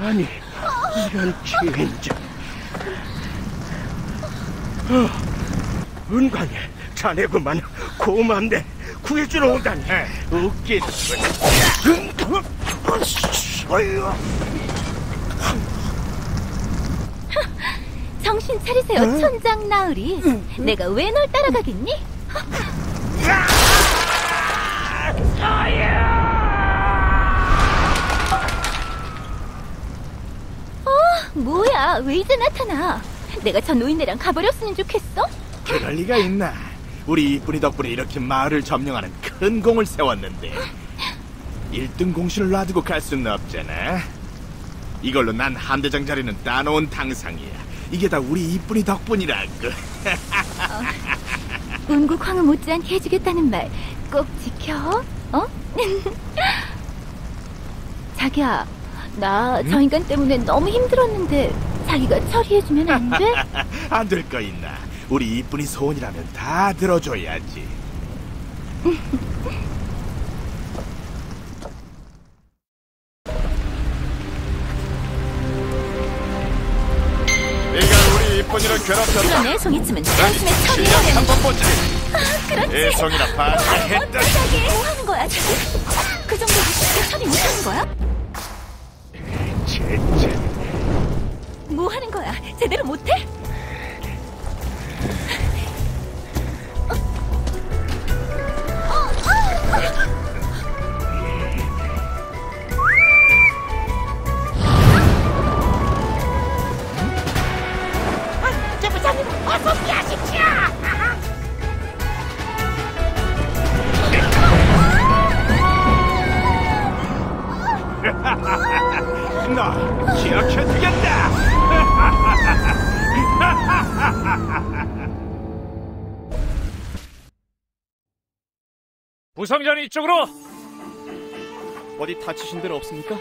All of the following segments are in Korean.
아니, 이런 진짜. 어, 은광이 자네구만 고맙네 구해주러 온다니 웃긴 어휴. 정신 차리세요, 천장 나으리. 내가 왜 널 따라가겠니? 어, 뭐야? 왜 이제 나타나? 내가 저 노인네랑 가버렸으면 좋겠어? 그럴 리가 있나? 우리 이쁜이 덕분에 이렇게 마을을 점령하는 큰 공을 세웠는데 1등 공신을 놔두고 갈 수는 없잖아. 이걸로 난 함대장 자리는 따놓은 당상이야. 이게 다 우리 이쁜이 덕분이라고. 운국 황후 못지않게 해주겠다는 말 꼭 지켜. 어? 자기야, 나 저 인간 때문에 너무 힘들었는데 자기가 처리해주면 안 돼? 안 될 거 있나? 우리 이쁜이 소원이라면 다 들어줘야지. 네가 우리 이쁜이를 괴롭혔다. 애송이쯤은 당신의 실력 처리해야 한번 보지. 그렇지. 애송이나 반짝했다. 어떡하게 너 기억해두겠다. 부성전 이쪽으로 어디 다치신 데는 없습니까?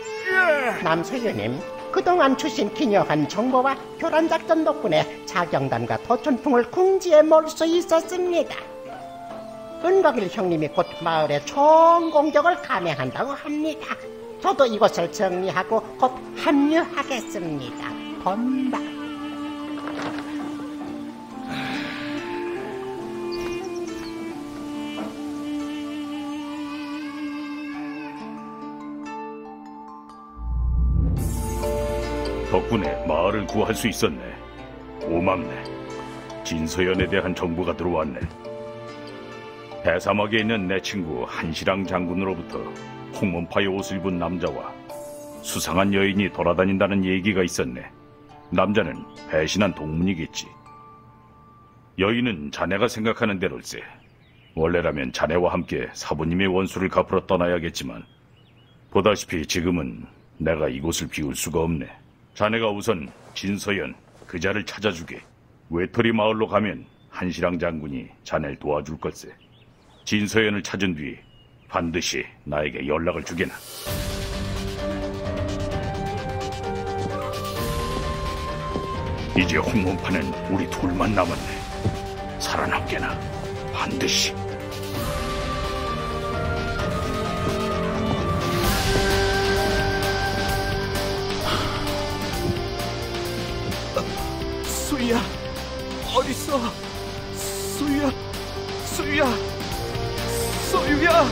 남소연님, 그동안 주신 기여한 정보와 교란 작전 덕분에 자경단과 도천풍을 궁지에 몰 수 있었습니다. 은광일 형님이 곧 마을의 총 공격을 감행한다고 합니다. 저도 이곳을 정리하고 곧 합류하겠습니다. 본다. 덕분에 마을을 구할 수 있었네. 고맙네. 진서연에 대한 정보가 들어왔네. 대사막에 있는 내 친구 한시랑 장군으로부터 홍문파의 옷을 입은 남자와 수상한 여인이 돌아다닌다는 얘기가 있었네. 남자는 배신한 동문이겠지. 여인은 자네가 생각하는 대로일세. 원래라면 자네와 함께 사부님의 원수를 갚으러 떠나야겠지만 보다시피 지금은 내가 이곳을 비울 수가 없네. 자네가 우선 진서연 그자를 찾아주게. 외톨이 마을로 가면 한시랑 장군이 자네를 도와줄 걸세. 진서연을 찾은 뒤 반드시 나에게 연락을 주게나. 이제 홍문파는 우리 둘만 남았네. 살아남게나 반드시. 수희야, 어딨어? 수희야, 수희야, 소유야.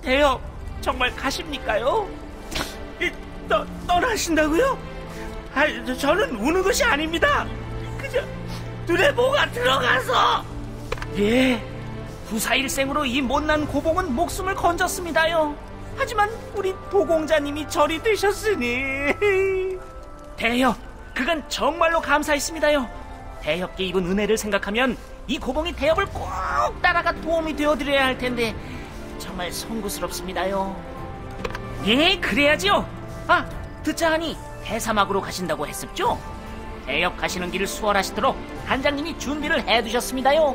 대여 정말 가십니까요? 이, 떠, 떠나신다고요? 아, 저는 우는 것이 아닙니다. 눈에 뭐가 들어가서. 예, 부사일생으로 이 못난 고봉은 목숨을 건졌습니다요. 하지만 우리 도공자님이 절이 되셨으니. 대여, 그건 정말로 감사했습니다요. 대엽께 입은 은혜를 생각하면 이 고봉이 대엽을 꼭 따라가 도움이 되어드려야 할 텐데 정말 송구스럽습니다요. 예, 그래야지요. 아, 듣자 하니 대사막으로 가신다고 했습죠? 대역 가시는 길을 수월하시도록 단장님이 준비를 해두셨습니다요.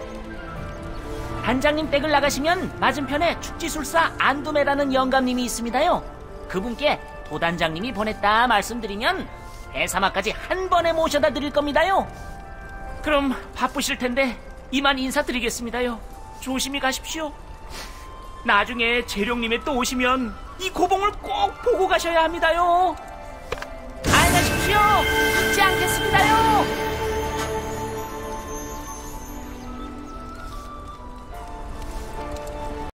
단장님 댁을 나가시면 맞은편에 축지술사 안두매라는 영감님이 있습니다요. 그분께 도단장님이 보냈다 말씀드리면 배사마까지 한 번에 모셔다 드릴 겁니다요. 그럼 바쁘실 텐데 이만 인사드리겠습니다요. 조심히 가십시오. 나중에 재룡님이 또 오시면 이 고봉을 꼭 보고 가셔야 합니다요. 잘 가십시오. 잊지 않겠습니다요.